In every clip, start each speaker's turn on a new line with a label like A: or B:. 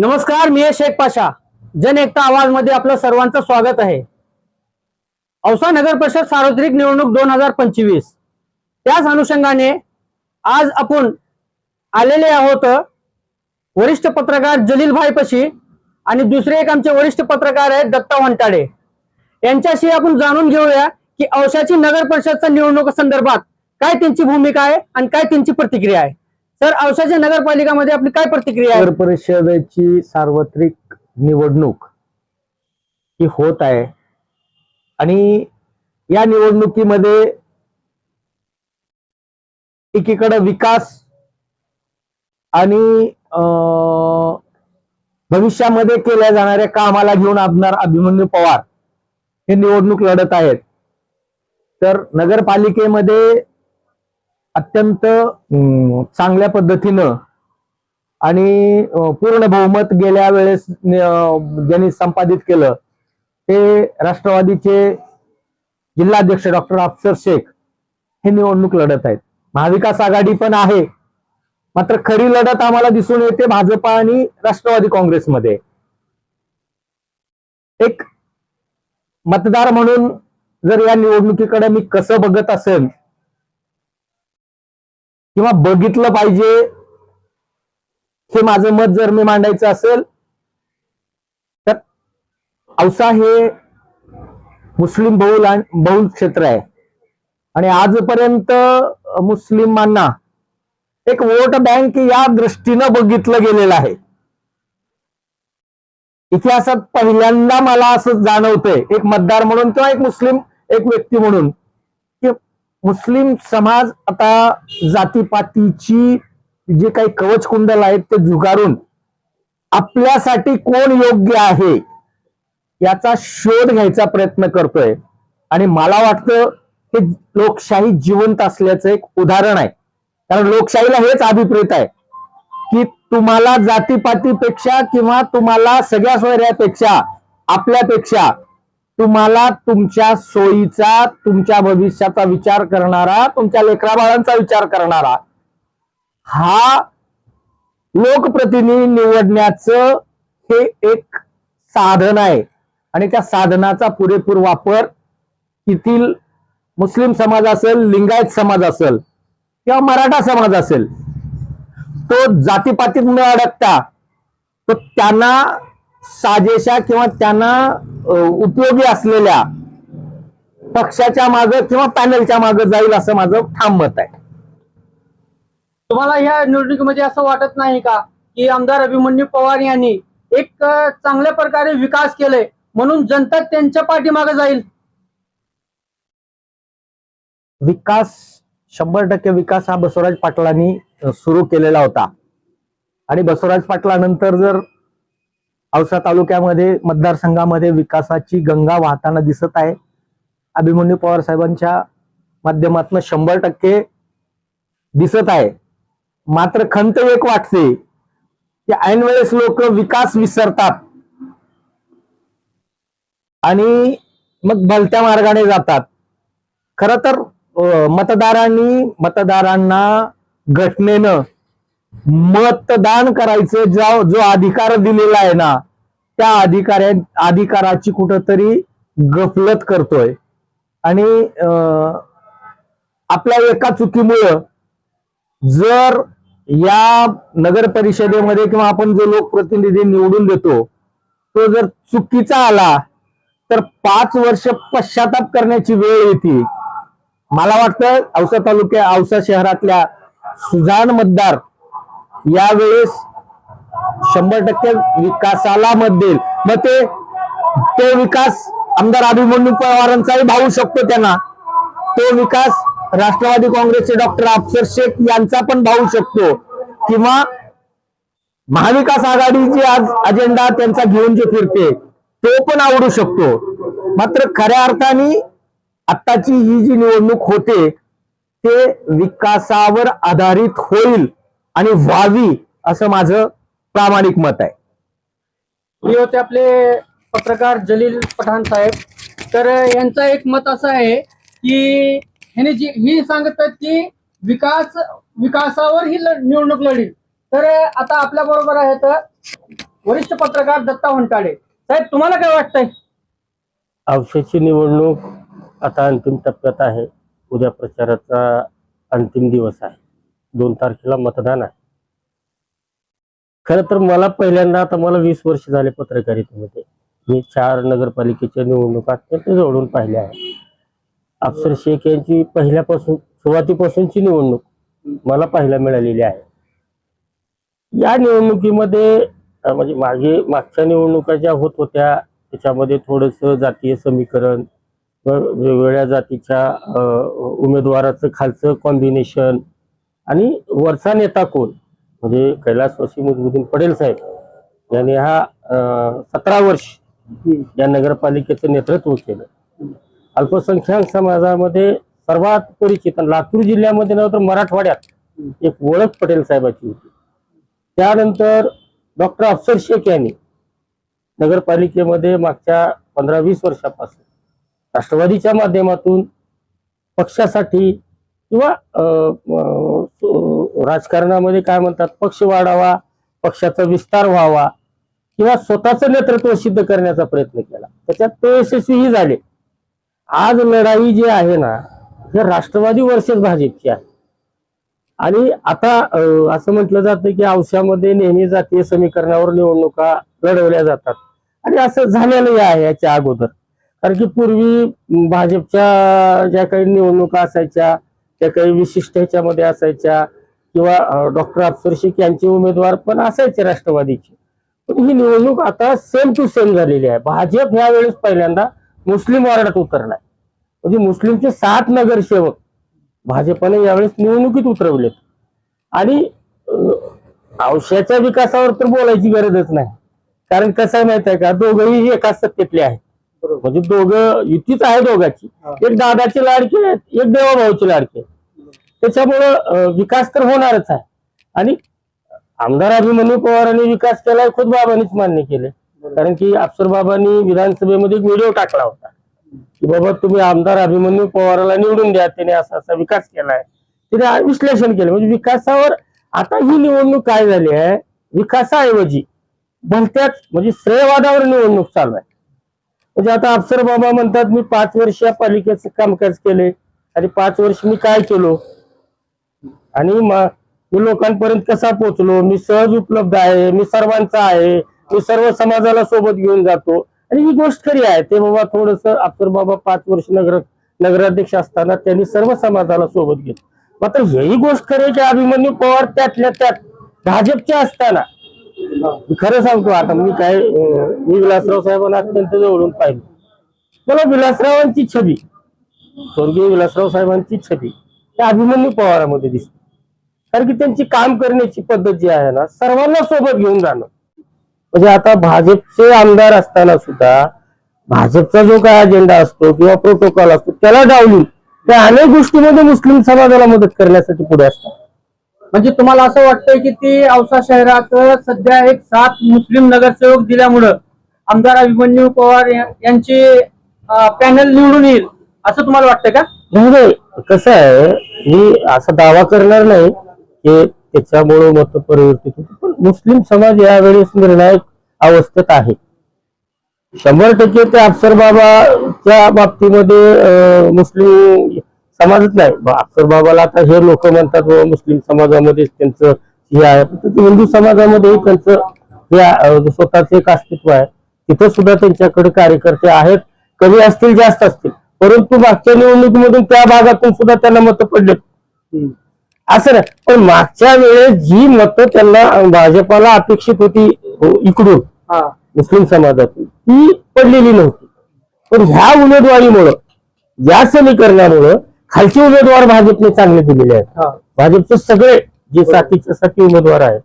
A: नमस्कार मी शेख पाशा. जन एकता आवाजमध्ये आपलं सर्वांचं स्वागत आहे. औसा नगर परिषद सार्वत्रिक निवडणूक दोन हजार पंचवीस. त्याच अनुषंगाने आज आपण आलेले आहोत वरिष्ठ पत्रकार जलील भाई पशी आणि दुसरे एक आमचे वरिष्ठ पत्रकार आहेत दत्ता वंटाडे. यांच्याशी आपण जाणून घेऊया की औशाची नगर परिषदच्या निवडणुका संदर्भात काय त्यांची भूमिका आहे आणि काय त्यांची प्रतिक्रिया आहे. सर औसाच्या नगरपालिकामध्ये आपली काय प्रतिक्रिया आहे?
B: नगर परिषदेची सार्वत्रिक निवडणूक ही होत आहे. आणि या निवडणुकीमध्ये एकीकडे विकास आणि अं, भविष्यामध्ये केल्या जाणाऱ्या कामाला घेऊन आमदार अभिमन्यू पवार हे निवडणूक लढत आहेत. तर नगरपालिकेमध्ये अत्यंत चांगल्या पद्धतीनं आणि पूर्ण बहुमत गेल्या वेळेस ज्यांनी संपादित केलं ते राष्ट्रवादीचे जिल्हाध्यक्ष डॉक्टर अफसर शेख हे निवडणूक लढत आहेत. महाविकास आघाडी पण आहे. मात्र खरी लढत आम्हाला दिसून येते भाजपा आणि राष्ट्रवादी काँग्रेसमध्ये. एक मतदार म्हणून जर या निवडणुकीकडे मी कसं बघत असेल किंवा बघितलं पाहिजे हे माझं मत जर मी मांडायचं असेल तर औसा हे मुस्लिम बहुल बहुल क्षेत्र आहे. आणि आजपर्यंत मुस्लिमांना एक वोट बँक या दृष्टीनं बघितलं गेलेलं आहे. इतिहासात पहिल्यांदा मला असं जाणवतंय एक मतदार म्हणून किंवा एक मुस्लिम एक व्यक्ती म्हणून मुस्लिम समाज आता जातीपातीची जे काही कवच कुंडल आहेत ते झुगारून आपल्यासाठी कोण योग्य आहे याचा शोध घ्यायचा प्रयत्न करतोय. आणि मला वाटतं हे लोकशाही जिवंत असल्याचं एक उदाहरण आहे. कारण लोकशाहीला हेच अभिप्रेत आहे की तुम्हाला जातीपातीपेक्षा किंवा तुम्हाला सगळ्या सोयऱ्यापेक्षा आपल्यापेक्षा तुम्हाला तुमच्या सोयीचा तुमच्या भविष्याचा विचार करणारा तुमच्या लेकराबाळांचा विचार करणारा हा लोकप्रतिनिधी निवडण्याचं हे एक साधन आहे. आणि त्या साधनाचा पुरेपूर वापर येथील मुस्लिम समाज असेल लिंगायत समाज असेल किंवा मराठा समाज असेल तो जातीपातीत न अडकता तो त्यांना साजेशा किंवा त्यांना उपयोगी असलेल्या पक्षाच्या मागे किंवा पॅनलच्या मागे जाईल असं माझं ठाम मत आहे.
A: तुम्हाला ह्या निवडणुकीमध्ये असं वाटत नाही का की आमदार अभिमन्यू पवार यांनी एक चांगल्या प्रकारे विकास केले म्हणून जनता त्यांच्या पाठीमागे जाईल?
B: विकास शंभर टक्के विकास हा बसवराज पाटलांनी सुरू केलेला होता. आणि बसवराज पाटलानंतर जर औसा तालुक्यामध्ये मतदारसंघामध्ये विकासाची गंगा वाहताना दिसत आहे. अभिमन्यू पवार साहेबांच्या माध्यमातून शंभर टक्के दिसत आहे. मात्र खंत एक वाटते की ऐनवेळेस लोक विकास विसरतात. आणि मग भलत्या मार्गाने जातात. खर तर मतदारांनी मतदारांना घटनेनं मतदान करायचं जो जो अधिकार दिलेला आहे ना त्या अधिकाऱ्या अधिकाराची कुठंतरी गफलत करतोय. आणि आपल्या एका चुकीमुळं जर या नगर परिषदेमध्ये किंवा आपण जो लोकप्रतिनिधी निवडून देतो तो जर चुकीचा आला तर पाच वर्ष पश्चाताप करण्याची वेळ येते. मला वाटतं औसा तालुक्या औसा शहरातल्या सुजाण मतदार यावेळेस शंभर टक्के विकासाला मत देईल. मग ते तो विकास आमदार अभिमन्यू पवारांचाही भाऊ शकतो त्यांना. तो विकास राष्ट्रवादी काँग्रेसचे डॉक्टर अफसर शेख यांचा पण भाऊ शकतो. किंवा महाविकास आघाडीची आज अजेंडा त्यांचा घेऊन जे फिरते तो पण आवडू शकतो. मात्र खऱ्या अर्थाने आत्ताची ही जी निवडणूक होते ते विकासावर आधारित होईल. आणि व्हावी असं माझं प्रामाणिक मत आहे.
A: हे होते आपले पत्रकार जलील पठाण साहेब. तर यांचं एक मत असं आहे की ह्याने जी ही सांगतात की विकास विकासावर ही ल- निवडणूक लढी तर आता आपल्या बरोबर आहेत वरिष्ठ पत्रकार दत्ता वंटाळे. साहेब तुम्हाला काय वाटतंय?
C: औषधची निवडणूक आता अंतिम टप्प्यात आहे. उद्या प्रचाराचा अंतिम दिवस आहे. दोन तारखेला मतदान आहे. खरं तर मला पहिल्यांदा आता मला वीस वर्ष झाले पत्रकारितेमध्ये. मी चार नगरपालिकेच्या निवडणुका अत्यंत जवळून पाहिल्या आहेत. अफसर शेख यांची पहिल्यापासून सुरुवातीपासूनची निवडणूक मला पाहायला मिळालेली आहे. या निवडणुकीमध्ये म्हणजे मागे मागच्या निवडणुका ज्या होत होत्या त्याच्यामध्ये थोडस जातीय समीकरण वेगवेगळ्या जातीच्या उमेदवाराचं खालचं कॉम्बिनेशन आणि वरचा नेता कोण? म्हणजे कैलासवासी मुजबुद्दीन पटेल साहेब. यांनी हा सतरा वर्ष या नगरपालिकेचं नेतृत्व केलं. अल्पसंख्याक समाजामध्ये सर्वात परिचित लातूर जिल्ह्यामध्ये नव्हतं तर मराठवाड्यात एक ओळख पटेल साहेबाची होती. त्यानंतर डॉक्टर अफसर शेख यांनी नगरपालिकेमध्ये मागच्या पंधरा वीस वर्षापासून राष्ट्रवादीच्या माध्यमातून पक्षासाठी किंवा राजकारणामध्ये काय म्हणतात पक्ष वाढावा पक्षाचा विस्तार व्हावा किंवा स्वतःचं नेतृत्व सिद्ध करण्याचा प्रयत्न केला. त्याच्यात ते यशस्वीही झाले. आज लढाई जी आहे ना हे राष्ट्रवादी वर्सेस भाजपची आहे. आणि आता असं म्हटलं जातं की औषधामध्ये नेहमी जातीय समीकरणावर निवडणुका लढवल्या जातात. आणि असं झालेलं आहे याच्या अगोदर. कारण की पूर्वी भाजपच्या ज्या काही निवडणुका असायच्या त्या काही विशिष्ट ह्याच्यामध्ये असायच्या किंवा डॉक्टर अफसर शेख यांचे उमेदवार पण असायचे राष्ट्रवादीचे. पण ही निवडणूक आता सेम टू सेम झालेली आहे. भाजप ह्या वेळेस पहिल्यांदा मुस्लिम वार्डात उतरलाय. म्हणजे मुस्लिमचे सात नगरसेवक भाजपाने यावेळेस निवडणुकीत उतरवलेत. आणि औषधाच्या विकासावर तर बोलायची गरजच नाही. कारण कसं आहे माहीत आहे का? दोघंही एकाच सत्तेतले आहेत. म्हणजे दोघं युतीच आहे दोघांची. एक दादाची लाडकी आहेत एक देवाभाऊची लाडकी त्याच्यामुळं विकास तर होणारच आहे. आणि आमदार अभिमन्यू पवारांनी विकास केलाय खुद बाबांनीच मान्य केले कारण की अफसर बाबांनी विधानसभेमध्ये एक व्हिडिओ टाकला होता. की बाबा तुम्ही आमदार अभिमन्यू पवाराला निवडून द्या त्याने असा असा विकास केलाय. तिने विश्लेषण केलं. म्हणजे विकासावर आता ही निवडणूक काय झाली आहे? विकासाऐवजी भलत्याच म्हणजे श्रेयवादावर निवडणूक चालू आहे. म्हणजे आता अफसर बाबा म्हणतात मी पाच वर्ष या पालिकेचं कामकाज केले आणि पाच वर्ष मी काय केलो? आणि मी लोकांपर्यंत कसा पोचलो मी सहज उपलब्ध आहे मी सर्वांचा आहे मी सर्व समाजाला सोबत घेऊन जातो. आणि ही गोष्ट खरी आहे. ते बाबा थोडस अफसर बाबा पाच वर्ष नगर नगराध्यक्ष असताना त्यांनी सर्व समाजाला सोबत घेतलं. मात्र हेही गोष्ट खरी की अभिमन्यू पवार त्यातल्या त्यात भाजपचे असताना खरं सांगतो आता मी काय मी विलासराव साहेबांना अत्यंत जवळून पाहिलं. मला विलासरावांची छबी स्वर्गीय विलासराव साहेबांची छबी त्या अभिमन्यू पवारामध्ये दिसते. कारण की त्यांची काम करण्याची पद्धत जी आहे ना सर्वांना सोबत घेऊन जाणं. म्हणजे आता भाजपचे आमदार असताना सुद्धा भाजपचा जो काय अजेंडा असतो किंवा प्रोटोकॉल असतो त्याला डावलून त्या अनेक गोष्टीमध्ये मुस्लिम समाजाला मदत करण्यासाठी पुढे असतात.
A: म्हणजे तुम्हाला असं वाटतंय की ती औसा शहरात सध्या एक सात मुस्लिम नगरसेवक दिल्यामुळं आमदार अभिमन्यू पवार यांची यांचे पॅनल निवडून येईल असं तुम्हाला वाटतंय का?
C: नाही कसं आहे मी असा दावा करणार नाही की त्याच्यामुळं मत परिवर्तित होते पण मुस्लिम समाज यावेळेस निर्णायक अवस्थेत आहे. शंभर टक्के ते अफसर बाबाच्या बाबतीमध्ये मुस्लिम समाजच नाही. ब- अफसर बाबाला आता हे लोक म्हणतात "बाबा, मुस्लिम समाजामध्ये त्यांचं हे आहे. पण हिंदू समाजामध्येही त्यांचं हे स्वतःचं एक अस्तित्व आहे. तिथं सुद्धा त्यांच्याकडे कार्यकर्ते आहेत. कमी असतील जास्त असतील. परंतु मागच्या निवडणुकीमधून त्या भागातून सुद्धा त्यांना मतं पडलेत. असं नाही. पण मागच्या वेळेस जी मतं त्यांना भाजपाला अपेक्षित होती अं, इकडून
A: हा.
C: मुस्लिम समाजातून ती पडलेली नव्हती. पण ह्या उमेदवारीमुळं या समीकरणामुळं खालचे उमेदवार भाजपने चांगले दिलेले आहेत. भाजपचे सगळे जे साथीचे साथी उमेदवार आहेत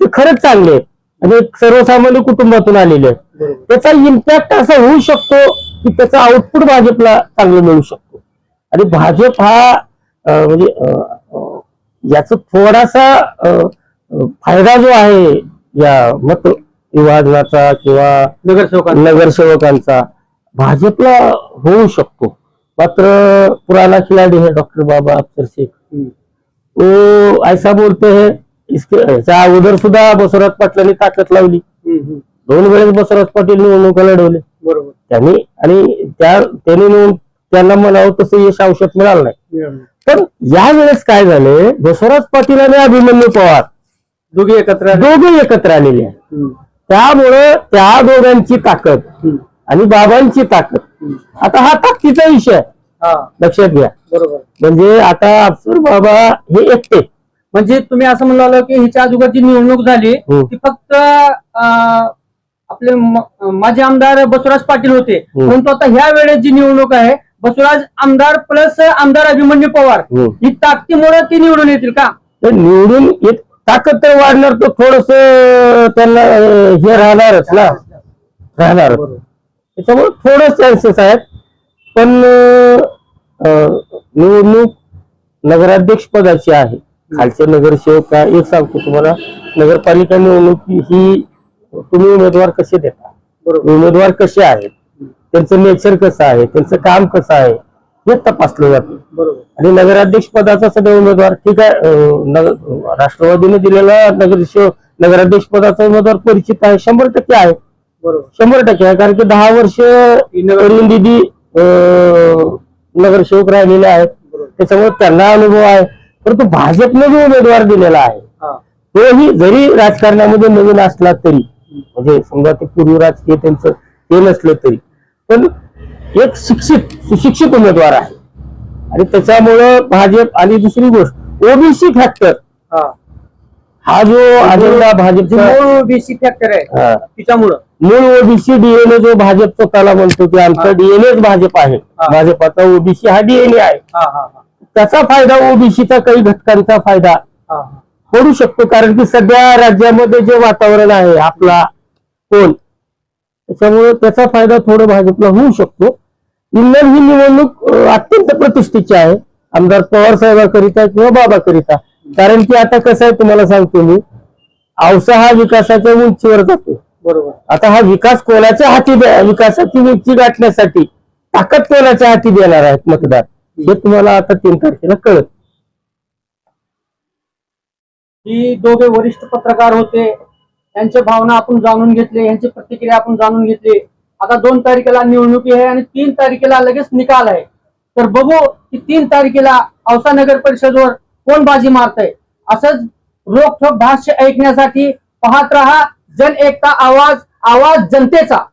C: ते खरंच चांगले आहेत. आणि सर्वसामान्य कुटुंबातून आलेले आहेत. त्याचा इम्पॅक्ट असा होऊ शकतो की त्याचा आउटपुट भाजपला चांगलं मिळू शकतो. आणि भाजप हा म्हणजे याचा थोडासा फायदा जो आहे या मत विभाजनाचा किंवा
A: नगरसेवकांना
C: नगरसेवकांचा भाजपला होऊ शकतो. मात्र पुराना खिलाडी है डॉक्टर बाबा अफसर शेख वो ऐसा बोलते हैं इसके ह्याच्या अगोदर सुद्धा बसवराज पाटलांनी ताकद लावली दोन वेळेस बसवराज पाटील निवडणुका लढवले
A: बरोबर
C: त्यांनी आणि त्या त्यांनी निवडून त्यांना म्हणावं तसं यश औषध मिळालं नाही पण या वेळेस काय झाले बसवराज पाटील आणि अभिमन्यू पवार
A: दोघे एकत्र.
C: दोघे एकत्र आलेले. त्यामुळं त्या दोघांची ताकद. आणि बाबांची ताकद. आता हा ताकदीचा विषय आहे.
A: हा.
C: लक्षात घ्या.
A: बरोबर.
C: म्हणजे आता अफसर बाबा हे एकटे.
A: म्हणजे तुम्ही असं म्हणलं की हिच्या अगोदरची निवडणूक झाली
C: हम्म.
A: ती फक्त आपले म- माजी आमदार बसवराज पाटील होते.
C: हम्म.
A: परंतु आता ह्या वेळेस जी निवडणूक आहे बसवराज आमदार प्लस आमदार अभिमन्यू पवार
C: हम्म.
A: ही ताकदीमुळे ती निवडून येतील का?
C: तर निवडून येत ताकद तर वाढणार तो थोडस त्यांना हे राहणारच ना. राहणार त्याच्यामुळे थोडं चान्सेस आहेत. पण निवडणूक नगराध्यक्ष पदाची आहे. खालचे नगरसेवक एक सांगतो तुम्हाला नगरपालिका निवडणूक ही तुम्ही उमेदवार कसे देता?
A: बरोबर.
C: उमेदवार कसे आहेत? त्यांचं नेचर कसं आहे? त्यांचं काम कसं आहे? हे तपासलं जातं.
A: बरोबर.
C: आणि नगराध्यक्ष पदाचा सगळा उमेदवार ठीक आहे नगर- राष्ट्रवादीने दिलेला नगरसेवक नगराध्यक्ष पदाचा उमेदवार परिचित आहे शंभर टक्के आहे. शंभर टक्के आहे कारण की दहा वर्ष अरुण दिदी नगरसेवक राहिलेले आहेत. त्याच्यामुळे त्यांना अनुभव आहे. परंतु भाजपने जो उमेदवार दिलेला आहे तोही जरी राजकारणामध्ये नवीन असला तरी म्हणजे समजा ते पूर्वी राजकीय त्यांचं ते नसलं तरी पण एक शिक्षित सुशिक्षित उमेदवार आहे. आणि त्याच्यामुळं भाजप आणि दुसरी गोष्ट ओबीसी फॅक्टर
A: हा.
C: जो अजेंडा
A: जे
C: भाजपचा
A: मूळ बीसी फॅक्टर आहे. तिच्यामुळं.
C: मूळ ओबीसी डीएनए जो भाजप स्वतःला म्हणतो की आमचा. डीएनएच भाजप आहे. भाजपाचा ओबीसी हा डीएनए आहे. त्याचा फायदा ओबीसीचा काही घटकांचा फायदा पडू शकतो कारण की सध्या राज्यामध्ये जे वातावरण आहे आपला कोण त्याच्यामुळे त्याचा फायदा थोडं भाजपला होऊ शकतो. इंधन ही निवडणूक अत्यंत प्रतिष्ठेची आहे. आमदार पवार साहेबाकरिता किंवा बाबाकरिता. कारण की आता कसं आहे तुम्हाला सांगतो मी. औसा हा विकासाच्या उंचीवर जातो.
A: बरोबर.
C: आता हा विकास कोणाच्या हाती विकासाची उंची गाठण्यासाठी ताकद कोणाच्या हाती देणार आहेत मतदार? हे तुम्हाला आता तीन तारखेला कळत
A: ही दोघे वरिष्ठ पत्रकार होते यांच्या भावना आपण जाणून घेतले यांची प्रतिक्रिया आपण जाणून घेतली. आता दोन तारखेला निवडणुकी आहे आणि तीन तारखेला लगेच निकाल आहे. तर बघू की तीन तारखेला औसा नगर परिषदवर कोण बाजी मारतय. असंच रोखोक भाष्य ऐकण्यासाठी पाहत रहा. जन एकता आवाज आवाज जनतेचा.